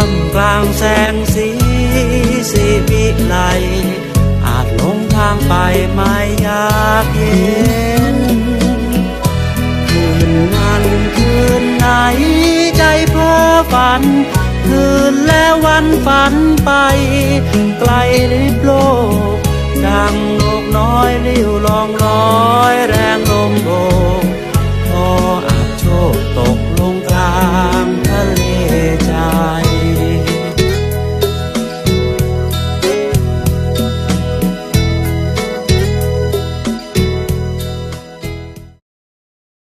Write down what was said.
ามกลางแสงสีสีวิไลอาจหลงทางไปไม่อยากเห็นคืนนั้นคืนไหนใจเพ้อฝัน คืนแล้ววันฝันไป ไกลลิบโลกดังนกน้อยลิ้วลองลอ